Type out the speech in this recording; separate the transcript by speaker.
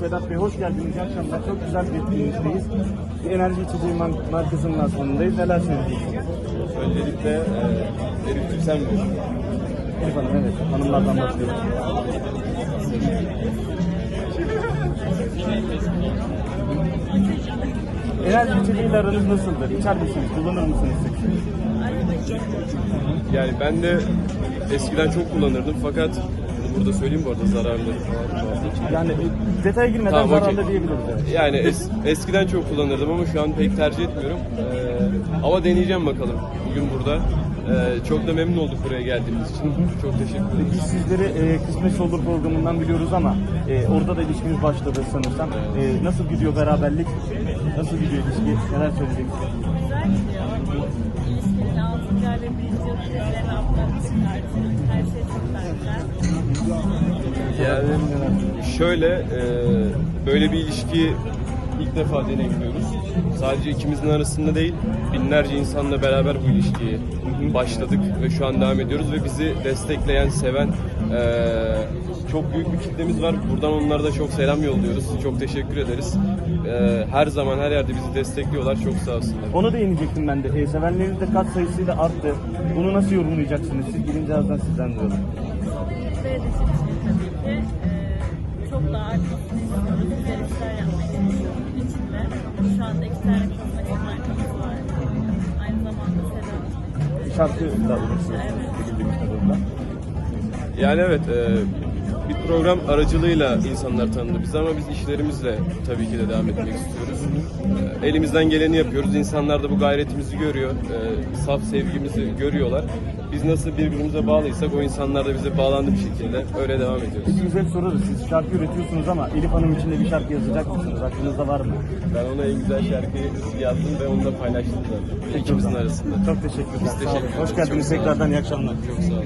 Speaker 1: Sedat Bey hoş geldiniz. İyi akşamlar. Çok güzel bir etkinlikteyiz. Bir enerji içeceği markasının lansmanındayız. Neler söyleyeceksiniz?
Speaker 2: Öncelikle e, Elif sen mi?
Speaker 1: Elif Hanım evet. Hanımlardan başlayalım. Enerji içeceğiyle aranız nasıldır? İçer misiniz? Kullanır mısınız?
Speaker 2: Yani ben de eskiden çok kullanırdım fakat burada söyleyeyim bu arada zararlı falan var.
Speaker 1: Yani e, detaya girmeden
Speaker 2: Tamam,
Speaker 1: zararlı diyebiliriz. Evet.
Speaker 2: Yani es- eskiden çok kullanırdım ama şu an pek tercih etmiyorum. Ee, ama deneyeceğim bakalım bugün burada. Ee, çok da memnun olduk buraya geldiğimiz için. Çok teşekkür ederiz.
Speaker 1: Biz sizleri e, Kısmet Olur programından biliyoruz ama e, orada da ilişkiniz başladı sanırsam. E, nasıl gidiyor beraberlik? Nasıl gidiyor ilişki? Neler söyleyeceksiniz?
Speaker 3: Güzel gidiyor. İlişkinin 6. ay ve 1. yıl krizlerini atlattık artık. Her şey çok.
Speaker 2: Yani şöyle e, böyle bir ilişkiyi ilk defa deneyimliyoruz. Sadece ikimizin arasında değil, binlerce insanla beraber bu ilişkiyi başladık ve şu an devam ediyoruz ve bizi destekleyen, seven e, çok büyük bir kitlemiz var. Buradan onlara da çok selam yolluyoruz. Çok teşekkür ederiz. E, her zaman her yerde bizi destekliyorlar. Çok sağ olsunlar.
Speaker 1: Onu değinecektim ben de. E, sevenleriniz de kat sayısıyla arttı. Bunu nasıl yorumlayacaksınız? Siz birinci ağızdan sizden duyalım.
Speaker 3: Edici bir şey tabii ki. Ee, çok daha artmasını istiyoruz. Güzel işler yapmaya çalışıyoruz gün içinde. Şu anda iki tane kozmetik markamız var. Aynı zamanda Sedat.
Speaker 1: Şarkı da bildiğimiz kadarıyla.
Speaker 2: Yani evet e, bir program aracılığıyla insanlar tanıdı bizi ama biz işlerimizle tabii ki de devam etmek istiyoruz. E, elimizden geleni yapıyoruz. İnsanlar da bu gayretimizi görüyor. E, saf sevgimizi görüyorlar. Biz nasıl birbirimize bağlıysak o insanlar da bize bağlandı bir şekilde. Öyle devam ediyoruz.
Speaker 1: Peki biz hep sorarız. Siz şarkı üretiyorsunuz ama Elif Hanım için de bir şarkı yazacak mısınız? Aklınızda var mı?
Speaker 2: Ben ona en güzel şarkıyı yazdım ve onu da paylaştım zaten. İkimizin arasında.
Speaker 1: Çok teşekkürler.
Speaker 2: Biz
Speaker 1: Sağ olun.
Speaker 2: teşekkür ederiz.
Speaker 1: Hoş geldiniz tekrardan. iyi akşamlar.
Speaker 2: Çok sağ olun.